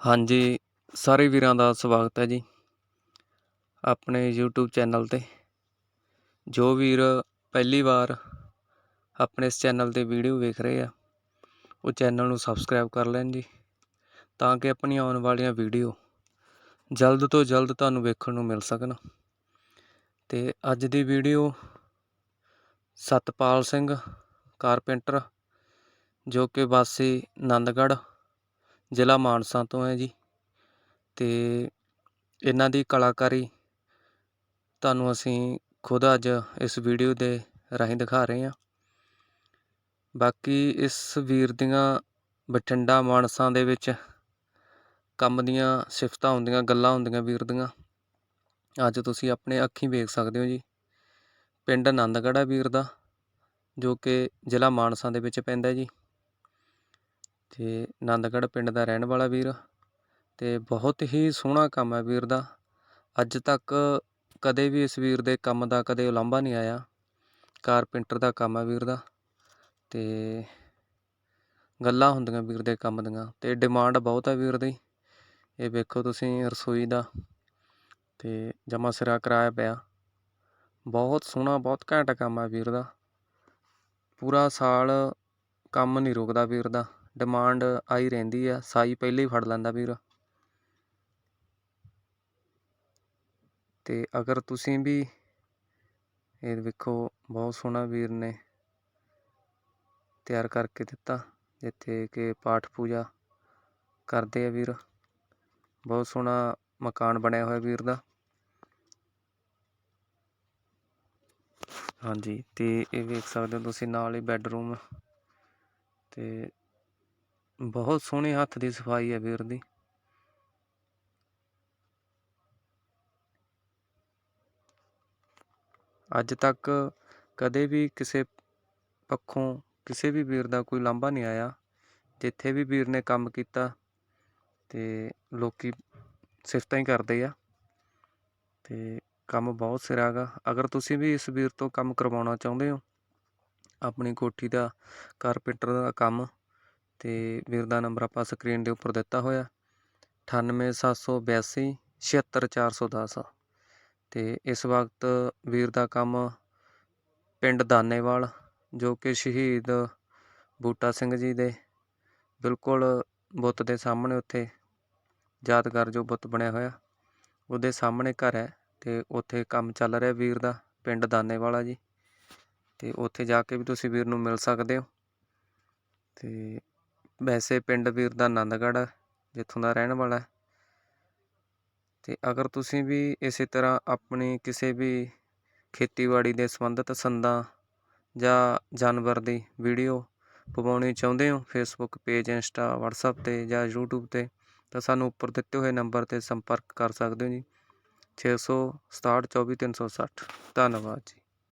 ਹਾਂਜੀ, ਸਾਰੇ ਵੀਰਾਂ ਦਾ ਸਵਾਗਤ ਹੈ ਜੀ ਆਪਣੇ YouTube ਚੈਨਲ ਤੇ। ਜੋ ਵੀਰ ਪਹਿਲੀ ਵਾਰ ਆਪਣੇ ਇਸ ਚੈਨਲ ਤੇ ਵੀਡੀਓ ਵੇਖ ਰਹੇ ਆ, ਉਹ ਚੈਨਲ ਨੂੰ ਸਬਸਕ੍ਰਾਈਬ ਕਰ ਲੈਣ ਜੀ ਤਾਂ ਕਿ ਆਪਣੀਆਂ ਆਉਣ ਵਾਲੀਆਂ ਵੀਡੀਓ ਜਲਦ ਤੋਂ ਜਲਦ ਤੁਹਾਨੂੰ ਵੇਖਣ ਨੂੰ ਮਿਲ ਸਕਣ। ਤੇ ਅੱਜ ਦੀ ਵੀਡੀਓ ਸਤਪਾਲ ਸਿੰਘ ਕਾਰਪੈਂਟਰ, ਜੋ ਕਿ ਵਾਸੀ ਆਨੰਦਗੜ੍ਹ ਜ਼ਿਲ੍ਹਾ ਮਾਨਸਾ ਤੋਂ ਹੈ ਜੀ। ਅਤੇ ਇਹਨਾਂ ਦੀ ਕਲਾਕਾਰੀ ਤੁਹਾਨੂੰ ਅਸੀਂ ਖੁਦ ਅੱਜ ਇਸ ਵੀਡੀਓ ਦੇ ਰਾਹੀਂ ਦਿਖਾ ਰਹੇ ਹਾਂ। ਬਾਕੀ ਇਸ ਵੀਰ ਦੀਆਂ ਬਠਿੰਡਾ, ਮਾਨਸਾ ਦੇ ਵਿੱਚ ਕੰਮ ਦੀਆਂ ਸਿਫਤਾਂ ਹੁੰਦੀਆਂ, ਗੱਲਾਂ ਹੁੰਦੀਆਂ ਵੀਰ ਦੀਆਂ, ਅੱਜ ਤੁਸੀਂ ਆਪਣੇ ਅੱਖੀਂ ਵੇਖ ਸਕਦੇ ਹੋ ਜੀ। ਪਿੰਡ ਆਨੰਦਗੜ੍ਹ ਹੈ ਵੀਰ ਦਾ, ਜੋ ਕਿ ਜ਼ਿਲ੍ਹਾ ਮਾਨਸਾ ਦੇ ਵਿੱਚ ਪੈਂਦਾ ਜੀ। ਅਤੇ ਆਨੰਦਗੜ੍ਹ ਪਿੰਡ ਦਾ ਰਹਿਣ ਵਾਲਾ ਵੀਰ ਅਤੇ ਬਹੁਤ ਹੀ ਸੋਹਣਾ ਕੰਮ ਹੈ ਵੀਰ ਦਾ। ਅੱਜ ਤੱਕ ਕਦੇ ਵੀ ਇਸ ਵੀਰ ਦੇ ਕੰਮ ਦਾ ਕਦੇ ਉਲਾਂਭਾ ਨਹੀਂ ਆਇਆ। ਕਾਰਪੈਂਟਰ ਦਾ ਕੰਮ ਹੈ ਵੀਰ ਦਾ ਅਤੇ ਗੱਲਾਂ ਹੁੰਦੀਆਂ ਵੀਰ ਦੇ ਕੰਮ ਦੀਆਂ ਅਤੇ ਡਿਮਾਂਡ ਬਹੁਤ ਹੈ ਵੀਰ ਦੀ। ਇਹ ਵੇਖੋ ਤੁਸੀਂ ਰਸੋਈ ਦਾ ਅਤੇ ਜਮਾ ਸਿਰਾ ਕਿਰਾਇਆ ਪਿਆ। ਬਹੁਤ ਸੋਹਣਾ, ਬਹੁਤ ਘੈਂਟ ਕੰਮ ਹੈ ਵੀਰ ਦਾ। ਪੂਰਾ ਸਾਲ ਕੰਮ ਨਹੀਂ ਰੁਕਦਾ ਵੀਰ ਦਾ। ਡਿਮਾਂਡ ਆਈ ਰਹਿੰਦੀ ਆ, ਸਾਈ ਪਹਿਲੇ ਹੀ ਫੜ ਲੈਂਦਾ ਵੀਰ। ਤੇ ਅਗਰ ਤੁਸੀਂ ਵੀ ਇਹ ਵੇਖੋ, ਬਹੁਤ ਸੋਹਣਾ ਵੀਰ ਨੇ ਤਿਆਰ ਕਰਕੇ ਦਿੱਤਾ, ਜਿੱਥੇ ਕਿ ਪਾਠ ਪੂਜਾ ਕਰਦੇ ਆ ਵੀਰ। ਬਹੁਤ ਸੋਹਣਾ ਮਕਾਨ ਬਣਿਆ ਹੋਇਆ ਵੀਰ ਦਾ। ਹਾਂਜੀ, ਤੇ ਇਹ ਵੇਖ ਸਕਦੇ ਹੋ ਤੁਸੀਂ, ਨਾਲ ਹੀ ਬੈੱਡਰੂਮ ਤੇ ਬਹੁਤ ਸੋਹਣੇ ਹੱਥ ਦੀ ਸਫ਼ਾਈ ਹੈ ਵੀਰ ਦੀ। ਅੱਜ ਤੱਕ ਕਦੇ ਵੀ ਕਿਸੇ ਪੱਖੋਂ ਕਿਸੇ ਵੀ ਵੀਰ ਦਾ ਕੋਈ ਲਾਂਭਾ ਨਹੀਂ ਆਇਆ। ਜਿੱਥੇ ਵੀ ਵੀਰ ਨੇ ਕੰਮ ਕੀਤਾ ਤੇ ਲੋਕੀ ਸਿਫਤਾਂ ਹੀ ਕਰਦੇ ਆ ਤੇ ਕੰਮ ਬਹੁਤ ਸਿਰਾ ਗਾ ਅਗਰ ਤੁਸੀਂ ਵੀ ਇਸ ਵੀਰ ਤੋਂ ਕੰਮ ਕਰਵਾਉਣਾ ਚਾਹੁੰਦੇ ਹੋ, ਆਪਣੀ ਕੋਠੀ ਦਾ, ਕਾਰਪੈਂਟਰ ਦਾ ਕੰਮ ਅਤੇ ਵੀਰ ਦਾ ਨੰਬਰ ਆਪਾਂ ਸਕਰੀਨ ਦੇ ਉੱਪਰ ਦਿੱਤਾ ਹੋਇਆ। ਅਠਾਨਵੇਂ ਸੱਤ ਸੌ ਬਿਆਸੀ ਛਿਹੱਤਰ ਚਾਰ ਸੌ ਦਸ। ਅਤੇ ਇਸ ਵਕਤ ਵੀਰ ਦਾ ਕੰਮ ਪਿੰਡ ਦਾਨੇਵਾਲ, ਜੋ ਕਿ ਸ਼ਹੀਦ ਬੂਟਾ ਸਿੰਘ ਜੀ ਦੇ ਬਿਲਕੁਲ ਬੁੱਤ ਦੇ ਸਾਹਮਣੇ ਉੱਥੇ ਯਾਦਗਾਰ ਜੋ ਬੁੱਤ ਬਣਿਆ ਹੋਇਆ, ਉਹਦੇ ਸਾਹਮਣੇ ਘਰ ਹੈ ਅਤੇ ਉੱਥੇ ਕੰਮ ਚੱਲ ਰਿਹਾ ਵੀਰ ਦਾ, ਪਿੰਡ ਦਾਨੇਵਾਲਾ ਜੀ। ਅਤੇ ਉੱਥੇ ਜਾ ਕੇ ਵੀ ਤੁਸੀਂ ਵੀਰ ਨੂੰ ਮਿਲ ਸਕਦੇ ਹੋ। ਅਤੇ ਵੈਸੇ ਪਿੰਡ ਵੀਰ ਦਾ ਆਨੰਦਗੜ੍ਹ ਜਿੱਥੋਂ ਦਾ ਰਹਿਣ ਵਾਲਾ ਅਤੇ ਅਗਰ ਤੁਸੀਂ ਵੀ ਇਸੇ ਤਰ੍ਹਾਂ ਆਪਣੀ ਕਿਸੇ ਵੀ ਖੇਤੀਬਾੜੀ ਦੇ ਸੰਬੰਧਿਤ ਸੰਦਾਂ ਜਾਂ ਜਾਨਵਰ ਦੀ ਵੀਡੀਓ ਪਵਾਉਣੀ ਚਾਹੁੰਦੇ ਹੋ ਫੇਸਬੁੱਕ ਪੇਜ ਇੰਸਟਾ ਵਟਸਐਪ ਤੇ ਜਾਂ ਯੂਟਿਊਬ ਤੇ, ਤਾਂ ਸਾਨੂੰ ਉੱਪਰ ਦਿੱਤੇ ਹੋਏ ਨੰਬਰ ਤੇ ਸੰਪਰਕ ਕਰ ਸਕਦੇ ਹੋ ਜੀ। 667 24 360 ਧੰਨਵਾਦ ਜੀ।